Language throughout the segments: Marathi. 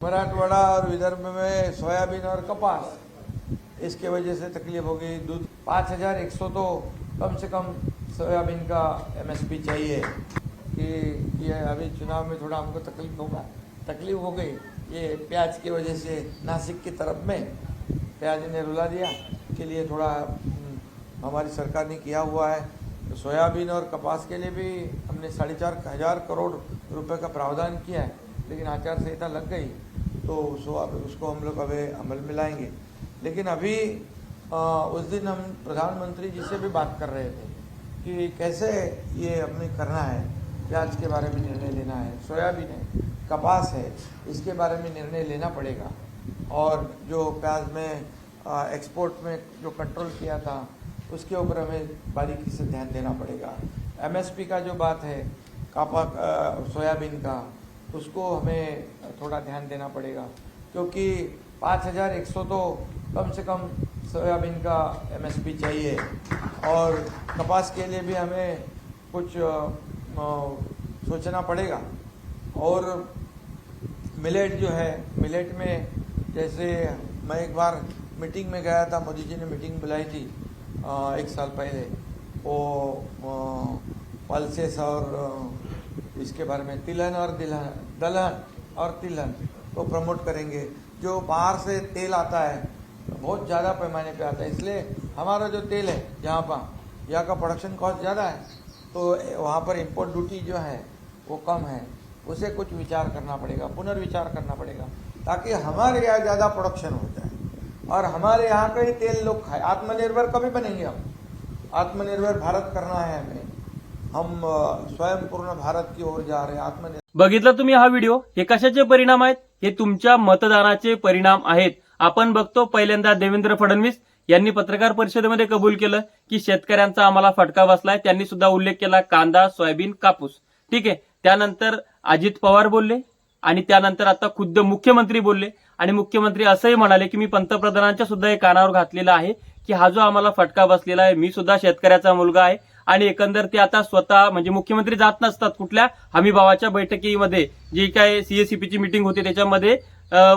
मराठवाड़ा और विदर्भ में सोयाबीन और कपास। इसके वजह से तकलीफ़ होगी दूध पाँच हज़ार एक सौ तो कम से कम सोयाबीन का एमएसपी चाहिए। कि ये अभी चुनाव में थोड़ा हमको तकलीफ़ होगा। तकलीफ़ हो गई। ये प्याज की वजह से नासिक की तरफ़ में प्याज ने रुला दिया। के लिए थोड़ा हम्म, हमारी सरकार ने किया हुआ है। तो सोयाबीन और कपास के लिए भी हमने साढ़े चार हज़ार करोड़ रुपए का प्रावधान किया है। लेकिन आचार संहिता लग गई। तो उसको उसको हम लोग अभी अमल में लाएँगे। लेकिन अभी आ, उस दिन हम प्रधानमंत्री जी से भी बात कर रहे थे कि कैसे ये हमें करना है प्याज के बारे में निर्णय लेना है सोयाबीन है कपास है इसके बारे में निर्णय लेना पड़ेगा। और जो प्याज में आ, एक्सपोर्ट में जो कंट्रोल किया था उसके ऊपर हमें बारीकी से ध्यान देना पड़ेगा। एमएसपी का जो बात है कापा सोयाबीन का उसको हमें थोड़ा ध्यान देना पड़ेगा। क्योंकि पाँच हज़ार एक सौ तो कम से कम सोयाबीन का एमएसपी चाहिए। और कपास के लिए भी हमें कुछ अ, अ, सोचना पड़ेगा। और मिलेट जो है मिलेट में जैसे मैं एक बार मीटिंग में गया था मोदी जी ने मीटिंग बुलाई थी अ, एक साल पहले। वो पल्सेस और इसके बारे में तिलहन और दिलहन, दलहन और तिलहन को प्रमोट करेंगे। जो बाहर से तेल आता है, बहुत ज़्यादा पैमाने पे आता है। इसलिए हमारा जो तेल है, यहाँ पर, यहाँ का प्रोडक्शन कॉस्ट ज़्यादा है तो वहाँ पर इम्पोर्ट ड्यूटी जो है, वो कम है। उसे कुछ विचार करना पड़ेगा, पुनर्विचार करना पड़ेगा, ताकि हमारे यहाँ ज़्यादा प्रोडक्शन हो। जाए और हमारे यहाँ का ही तेल लोग खाए आत्मनिर्भर कभी बनेंगे हम? आत्मनिर्भर भारत करना है हमें। हम स्वयंपूर्ण भारत की ओर जा रहे हैं आत्मनिर्भर बघितलं तुम्ही हा व्हिडिओ? हे कशाचे परिणाम आहेत? हे तुमच्या मतदानाचे परिणाम आहेत. आपण बघतो पहिल्यांदा देवेंद्र फडणवीस यांनी पत्रकार परिषदेमध्ये कबूल केलं की शेतकऱ्यांचा आम्हाला फटका बसलाय. त्यांनी सुद्धा उल्लेख केला कांदा सोयाबीन कापूस. ठीक आहे. त्यानंतर अजित पवार बोलले आणि त्यानंतर आता खुद्द मुख्यमंत्री बोलले. आणि मुख्यमंत्री असंही म्हणाले की मी पंतप्रधानांच्या सुद्धा हे कानावर घातलेला आहे की हा जो आम्हाला फटका बसलेला आहे मी सुद्धा शेतकऱ्याचा मुलगा आहे. आणि एकंदर ते आता स्वतः म्हणजे मुख्यमंत्री जात नसतात कुठल्या हमीभावाच्या बैठकीमध्ये जी काय सीएसीपीची मिटिंग होती त्याच्यामध्ये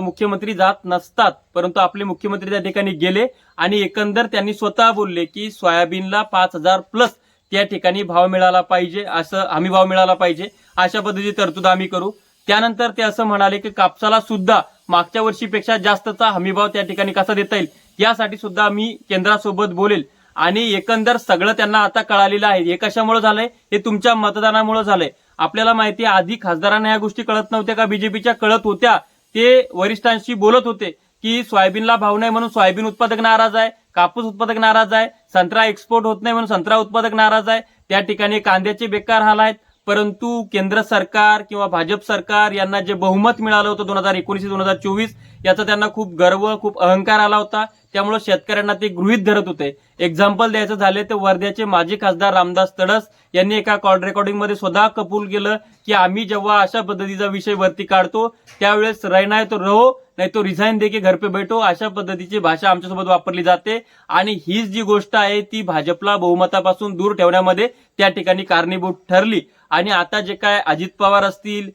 मुख्यमंत्री जात नसतात. परंतु आपले मुख्यमंत्री त्या ठिकाणी गेले आणि एकंदर त्यांनी स्वतः बोलले की सोयाबीनला पाच हजार प्लस त्या ठिकाणी भाव मिळाला पाहिजे असं हमी भाव मिळाला पाहिजे अशा पद्धतीची तरतूद आम्ही करू. त्यानंतर ते असं म्हणाले की कापसाला सुद्धा मागच्या वर्षीपेक्षा जास्तचा हमीभाव त्या ठिकाणी कसा देता येईल यासाठी सुद्धा मी केंद्रासोबत बोलेल. आणि एकंदर सगळं त्यांना आता कळालेलं आहे. हे कशामुळे झालंय? हे तुमच्या मतदानामुळे झालंय. आपल्याला माहिती आहे आधी खासदारांना या गोष्टी कळत नव्हत्या का? बीजेपीच्या कळत होत्या. ते वरिष्ठांशी बोलत होते की सोयाबीनला भाव नाही म्हणून सोयाबीन उत्पादक नाराज आहे कापूस उत्पादक नाराज आहे संत्रा एक्सपोर्ट होत नाही म्हणून संत्रा उत्पादक नाराज आहे. त्या ठिकाणी कांद्याचे बेकार हाल आहेत. परंतु केंद्र सरकार किंवा भाजप सरकार यांना जे बहुमत मिळालं होतं दोन हजार एकोणीस दोन हजार चोवीस याचा त्यांना खूप गर्व खूप अहंकार आला होता. त्यामुळे शेतकऱ्यांना ते गृहित धरत होते. एक्झाम्पल द्यायचं झाले तर वर्ध्याचे माजी खासदार रामदास तडस यांनी एका कॉल रेकॉर्डिंगमध्ये स्वतः कबूल केलं की आम्ही जेव्हा अशा पद्धतीचा विषय वरती काढतो त्यावेळेस रहना तो रहो नाही तो रिझाईन दे की घर पे बैठो अशा पद्धतीची भाषा आमच्यासोबत वापरली जाते. आणि हीच जी गोष्ट आहे ती भाजपला बहुमतापासून दूर ठेवण्यामध्ये त्या ठिकाणी कारणीभूत ठरली. आणि आता जे काय अजित पवार असतील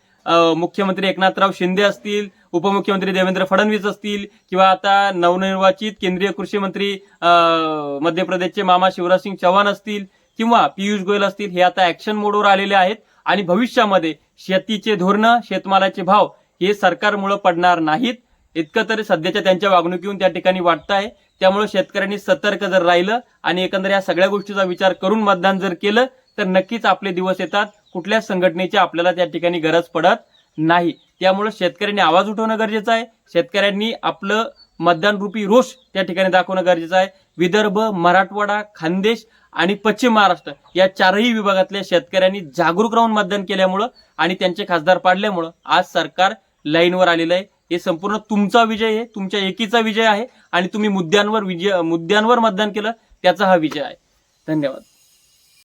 मुख्यमंत्री एकनाथराव शिंदे असतील उपमुख्यमंत्री देवेंद्र फडणवीस असतील किंवा आता नवनिर्वाचित केंद्रीय कृषी मंत्री मध्य प्रदेशचे मामा शिवराज सिंग असतील किंवा पियुष गोयल असतील हे आता ऍक्शन मोडवर आलेले आहेत. आणि भविष्यामध्ये शेतीचे धोरणं शेतमालाचे भाव हे सरकारमुळे पडणार नाहीत. इतकं तरी सध्याच्या त्यांच्या वागणुकीहून त्या ठिकाणी वाटत आहे त्यामुळे शेतकऱ्यांनी सतर्क जर राहिलं आणि एकंदर या सगळ्या गोष्टीचा विचार करून मतदान जर केलं तर नक्कीच आपले दिवस येतात. कुठल्याच संघटनेची आपल्याला त्या ठिकाणी गरज पडत नाही. त्यामुळे शेतकऱ्यांनी आवाज उठवणं गरजेचं आहे. शेतकऱ्यांनी आपलं मतदान रूपी रोष त्या ठिकाणी दाखवणं गरजेचं आहे. विदर्भ मराठवाडा खानदेश आणि पश्चिम महाराष्ट्र या चारही विभागातल्या शेतकऱ्यांनी जागरूक राहून मतदान केल्यामुळं आणि त्यांचे खासदार पाडल्यामुळं आज सरकार लाईनवर आलेलं आहे. हे संपूर्ण तुमचा विजय आहे तुमच्या एकीचा विजय आहे आणि तुम्ही मुद्द्यांवर विजय मुद्द्यांवर मतदान केलं त्याचा हा विजय आहे. धन्यवाद.